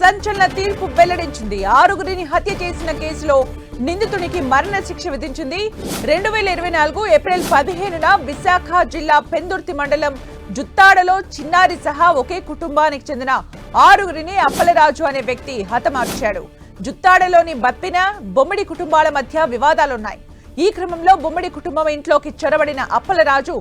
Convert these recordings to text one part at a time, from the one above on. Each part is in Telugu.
సంచలన తీర్పు వెల్లడించింది. ఆరుగురిని హత్య చేసిన కేసులో నిందితునికి మరణ శిక్ష విధించింది. రెండు వేల ఇరవై నాలుగు ఏప్రిల్ పదిహేనున విశాఖ జిల్లా పెందుర్తి మండలం జుత్తాడలో చిన్నారి సహా ఒకే కుటుంబానికి చెందిన ఆరుగురిని అప్పలరాజు అనే వ్యక్తి హతమార్చాడు. జుత్తాడలోని బప్పిన బొమ్మిడి కుటుంబాల మధ్య వివాదాలున్నాయి. ఈ క్రమంలో బొమ్మిడి కుటుంబం ఇంట్లోకి చొరబడిన అప్పలరాజు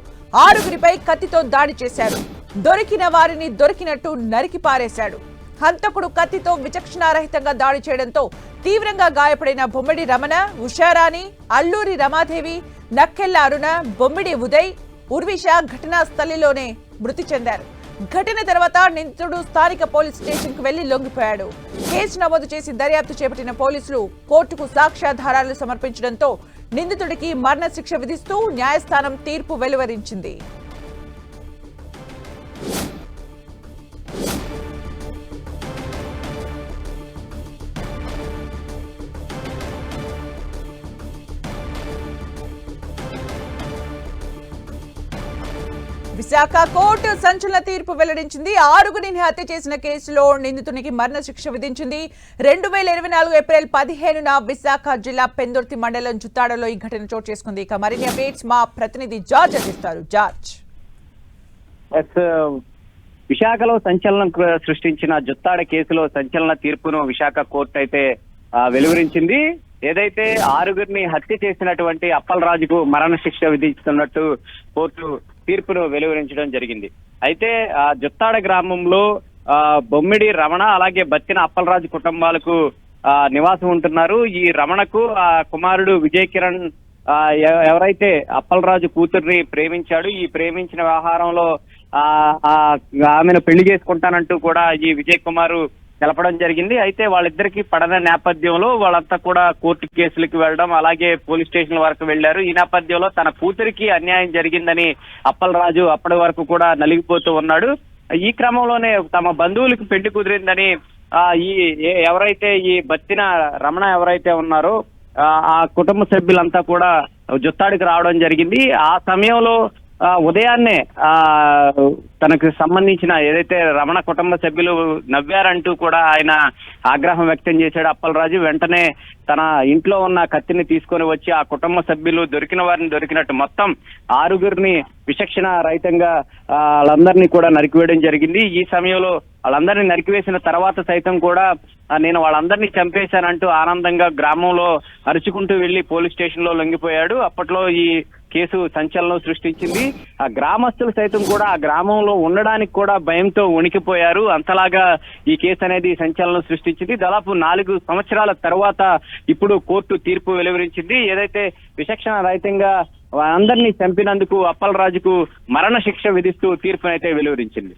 ఆరుగురిపై కత్తితో దాడి చేశాడు దొరికిన వారిని దొరికినట్టు నరికి పారేశాడు. హంతకుడు కత్తితో విచక్షణారహితంగా దాడి చేయడంతో తీవ్రంగా గాయపడిన బొమ్మిడి రమణ ఉషారాణి అల్లూరి రమాదేవి నక్కెళ్ళ అరుణ బొమ్మిడి ఉదయ్ ఉర్విష ఘటనా స్థలిలోనే మృతి చెందారు. ఘటన తర్వాత నిందితుడు స్థానిక పోలీస్ స్టేషన్కు వెళ్ళి లొంగిపోయాడు. కేసు నమోదు చేసి దర్యాప్తు చేపట్టిన పోలీసులు కోర్టుకు సాక్ష్యాధారాలు సమర్పించడంతో నిందితుడికి మరణశిక్ష విధిస్తూ న్యాయస్థానం తీర్పు వెలువరించింది. విశాఖ కోర్టు సంచలన తీర్పు వెల్లడించింది. ఆరుగురిని హత్య చేసిన కేసులో నిందితునికి మరణ శిక్ష విధించింది. రెండు వేల ఇరవై నాలుగు ఏప్రిల్ పదిహేనున విశాఖ జిల్లా పెందుర్తి మండలం జుత్తాడలో ఈ ఘటన చోటు చేసుకుంది. ఇక మరిన్ని అప్డేట్స్ మా ప్రతినిధి జార్జ్ అందిస్తారు. జార్జ్. Uh, విశాఖలో సంచలనం సృష్టించిన జుత్తాడ కేసులో సంచలన తీర్పును విశాఖ కోర్టు అయితే వెలువరించింది. ఏదైతే ఆరుగురిని హత్య చేసినటువంటి అప్పలరాజుకు మరణ శిక్ష విధిస్తున్నట్టు కోర్టు తీర్పును వెలువరించడం జరిగింది. అయితే ఆ జుత్తాడ గ్రామంలో ఆ, బొమ్మిడి రమణ అలాగే బత్తిన అప్పలరాజు కుటుంబాలకు ఆ, నివాసం ఉంటున్నారు. ఈ రమణకు ఆ కుమారుడు విజయ్ కిరణ్ ఆ ఎవరైతే అప్పలరాజు కూతుర్ని ప్రేమించాడు ఈ ప్రేమించిన వ్యవహారంలో ఆ ఆ ఆమెను పెళ్ళి చేసుకుంటానంటూ కూడా ఈ విజయ్ కుమార్ తెలపడం జరిగింది. అయితే వాళ్ళిద్దరికి పడన నేపథ్యంలో వాళ్ళంతా కూడా కోర్టు కేసులకు వెళ్ళడం అలాగే పోలీస్ స్టేషన్ వరకు వెళ్ళారు ఈ నేపథ్యంలో తన కూతురికి అన్యాయం జరిగిందని అప్పలరాజు అప్పటి వరకు కూడా నలిగిపోతూ ఉన్నాడు. ఈ క్రమంలోనే తమ బంధువులకు పెళ్ళి కుదిరిందని ఆ ఈ ఎవరైతే ఈ బత్తిన రమణ ఎవరైతే ఉన్నారో ఆ కుటుంబ సభ్యులంతా కూడా జుత్తాడికి రావడం జరిగింది. ఆ సమయంలో ఉదయాన్నే ఆ తనకు సంబంధించిన ఏదైతే రమణ కుటుంబ సభ్యులు నవ్వారంటూ కూడా ఆయన ఆగ్రహం వ్యక్తం చేశాడు అప్పలరాజు వెంటనే తన ఇంట్లో ఉన్న కత్తిని తీసుకొని వచ్చి ఆ కుటుంబ సభ్యులు దొరికిన వారిని దొరికినట్టు మొత్తం ఆరుగురిని విచక్షణ రహితంగా ఆ, వాళ్ళందరినీ కూడా నరికివేయడం జరిగింది. ఈ సమయంలో వాళ్ళందరినీ నరికివేసిన తర్వాత సైతం కూడా నేను వాళ్ళందరినీ చంపేశానంటూ ఆనందంగా గ్రామంలో అరుచుకుంటూ వెళ్ళి పోలీస్ స్టేషన్లో లొంగిపోయాడు. అప్పట్లో ఈ కేసు సంచలనం సృష్టించింది. ఆ గ్రామస్తులు సైతం కూడా ఆ గ్రామంలో ఉండడానికి కూడా భయంతో వణికిపోయారు. అంతలాగా ఈ కేసు అనేది సంచలనం సృష్టించింది. దాదాపు నాలుగు సంవత్సరాల తర్వాత ఇప్పుడు కోర్టు తీర్పు వెలువరించింది. ఏదైతే విచక్షణ రహితంగా అందరినీ చంపినందుకు అప్పలరాజుకు మరణ శిక్ష విధిస్తూ తీర్పునైతే వెలువరించింది.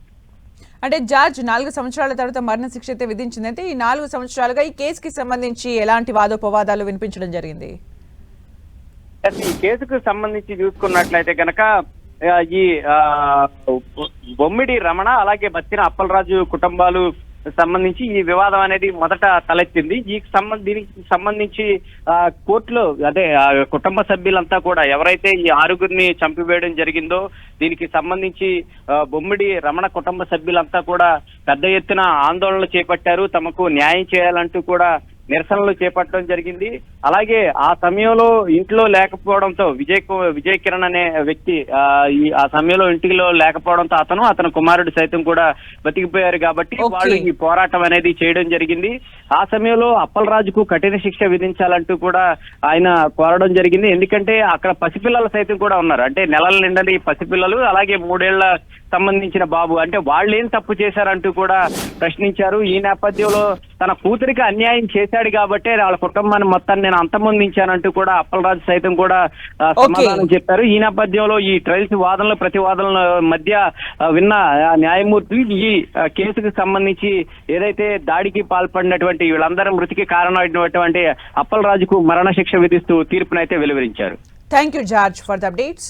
అంటే జార్జ్ నాలుగు సంవత్సరాల తర్వాత మరణశిక్ష అయితే విధించిందంటే ఈ నాలుగు సంవత్సరాలుగా ఈ కేసుకి సంబంధించి ఎలాంటి వాదోపవాదాలు వినిపించడం జరిగింది? ఈ కేసుకు సంబంధించి చూసుకున్నట్లయితే కనుక ఈ ఆ, బొమ్మిడి రమణ అలాగే బత్తిన అప్పలరాజు కుటుంబాలు సంబంధించి ఈ వివాదం అనేది మొదట తలెత్తింది. ఈ సంబంధ దీనికి సంబంధించి ఆ, కోర్టులో అదే ఆ, కుటుంబ సభ్యులంతా కూడా ఎవరైతే ఈ ఆరుగురిని చంపివేయడం జరిగిందో దీనికి సంబంధించి బొమ్మిడి రమణ కుటుంబ సభ్యులంతా కూడా పెద్ద ఎత్తున ఆందోళనలు చేపట్టారు. తమకు న్యాయం చేయాలంటూ కూడా నిరసనలు చేపట్టడం జరిగింది. అలాగే ఆ సమయంలో ఇంట్లో లేకపోవడంతో విజయ్ విజయ్ కిరణ్ అనే వ్యక్తి ఆ, సమయంలో ఇంటిలో లేకపోవడంతో అతను అతని కుమారుడు సైతం కూడా బతికిపోయారు కాబట్టి. వాళ్ళు ఈ పోరాటం అనేది చేయడం జరిగింది. ఆ సమయంలో అప్పలరాజుకు కఠిన శిక్ష విధించాలంటూ కూడా ఆయన కోరడం జరిగింది. ఎందుకంటే అక్కడ పసిపిల్లలు సైతం కూడా ఉన్నారు. అంటే నెలల నిండని పసిపిల్లలు అలాగే మూడేళ్ళ సంబంధించిన బాబు. అంటే వాళ్ళు ఏం తప్పు చేశారంటూ కూడా ప్రశ్నించారు. ఈ నేపథ్యంలో తన కూతురికి అన్యాయం చేశాడు కాబట్టే వాళ్ళ కుటుంబాన్ని మొత్తాన్ని నేను అంతమొందించానంటూ కూడా అప్పలరాజు సైతం కూడా సమాధానం చెప్పారు. ఈ నేపథ్యంలో ఈ ట్రయల్స్ వాదనలు ప్రతివాదనల మధ్య విన్న న్యాయమూర్తి ఈ కేసుకు సంబంధించి ఏదైతే దాడికి పాల్పడినటువంటి వీళ్ళందరి మృతికి కారణమైనటువంటి అప్పలరాజుకు మరణ శిక్ష విధిస్తూ తీర్పునైతే వెలువరించారు. Thank you George for the updates